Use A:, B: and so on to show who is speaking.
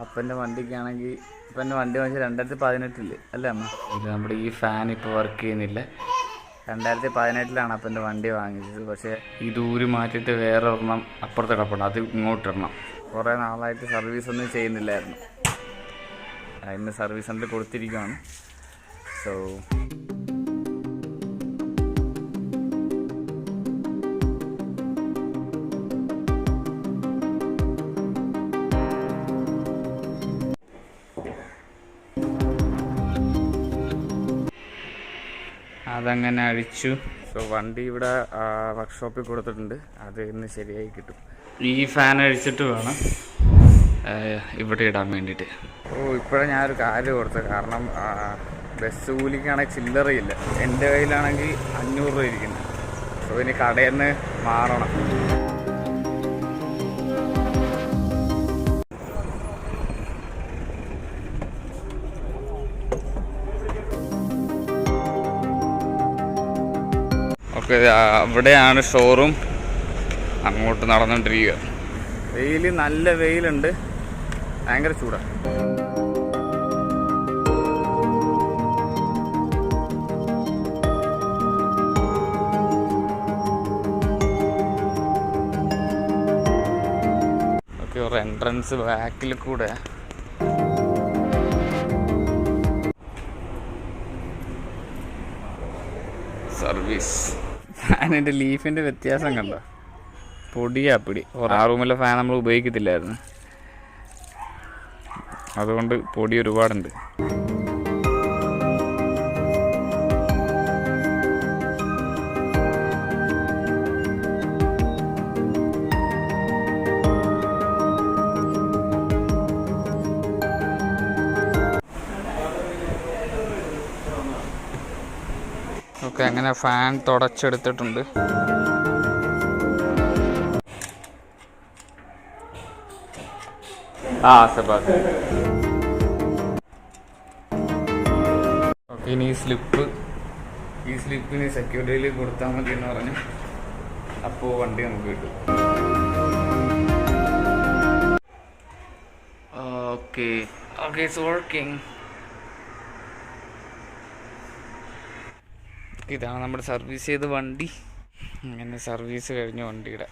A: അപ്പന്റെ വണ്ടിക്കാണെങ്കിൽ അപ്പന്റെ വണ്ടി വാങ്ങിച്ച രണ്ടായിരത്തി പതിനെട്ടിൽ അല്ലേ അമ്മ? ഇത് നമ്മുടെ ഈ ഫാൻ ഇപ്പോൾ വർക്ക് ചെയ്യുന്നില്ല. രണ്ടായിരത്തി പതിനെട്ടിലാണ് അപ്പന്റെ വണ്ടി വാങ്ങിച്ചത്. പക്ഷേ ഈ ഊരി മാറ്റിയിട്ട് വേറെ ഒരെണ്ണം അപ്പുറത്തെ കിടപ്പുണ്ട്. അത് ഇങ്ങോട്ട് ഇടണം കുറേ നാളായിട്ട് സർവീസ് ഒന്നും ചെയ്യുന്നില്ലായിരുന്നു. അതിന് സർവീസ് സെന്ററിൽ കൊടുത്തിരിക്കുകയാണ് സോ അതങ്ങനെ അഴിച്ചു. സോ വണ്ടി ഇവിടെ വർക്ക്ഷോപ്പിൽ കൊടുത്തിട്ടുണ്ട്. അത് ഇന്ന് ശരിയായി കിട്ടും. ഈ ഫാൻ അഴിച്ചിട്ട് വേണം ഇവിടെ ഇടാൻ വേണ്ടിയിട്ട്. ഓ ഇപ്പോഴാണ് ഞാനൊരു കാര്യം കൊടുത്ത കാരണം ബസ് കൂലിക്കാണെങ്കിൽ ചില്ലറയില്ല. എന്റെ കയ്യിലാണെങ്കിൽ അഞ്ഞൂറ് രൂപ ഇരിക്കുന്നത് അപ്പോൾ ഇനി കടയിൽ നിന്ന് മാറണം ഓക്കെ അവിടെയാണ് ഷോറൂം. അങ്ങോട്ട് നടന്നുകൊണ്ടിരിക്കുക വെയിൽ നല്ല വെയിലുണ്ട്. ഭയങ്കര ചൂടാണ് ഓക്കെ ഒരു എൻട്രൻസ് ബാക്കിൽ കൂടെ. സർവീസ് ഫാനിന്റെ ലീഫിന്റെ വ്യത്യാസം കണ്ടോ? പൊടിയാ പിടി. ആ റൂമിലെ ഫാൻ നമ്മൾ ഉപയോഗിക്കത്തില്ലായിരുന്നു. അതുകൊണ്ട് പൊടി ഒരുപാടുണ്ട്. ഓക്കെ അങ്ങനെ ഫാൻ തുടച്ചെടുത്തിട്ടുണ്ട്. ആ സെബാസ് ഇനി ഈ സ്ലിപ്പ്. ഈ സ്ലിപ്പിന് സെക്യൂരിറ്റിയിൽ കൊടുത്താൽ മതി എന്ന് പറഞ്ഞു. അപ്പോൾ വണ്ടി നമുക്ക് കിട്ടും. ഓക്കെ. ഓക്കെ ഇറ്റ്സ് വർക്കിംഗ് ഇതാണ് നമ്മുടെ സർവീസ് ചെയ്ത വണ്ടി. ഇങ്ങനെ സർവീസ് കഴിഞ്ഞ വണ്ടിയുടെ.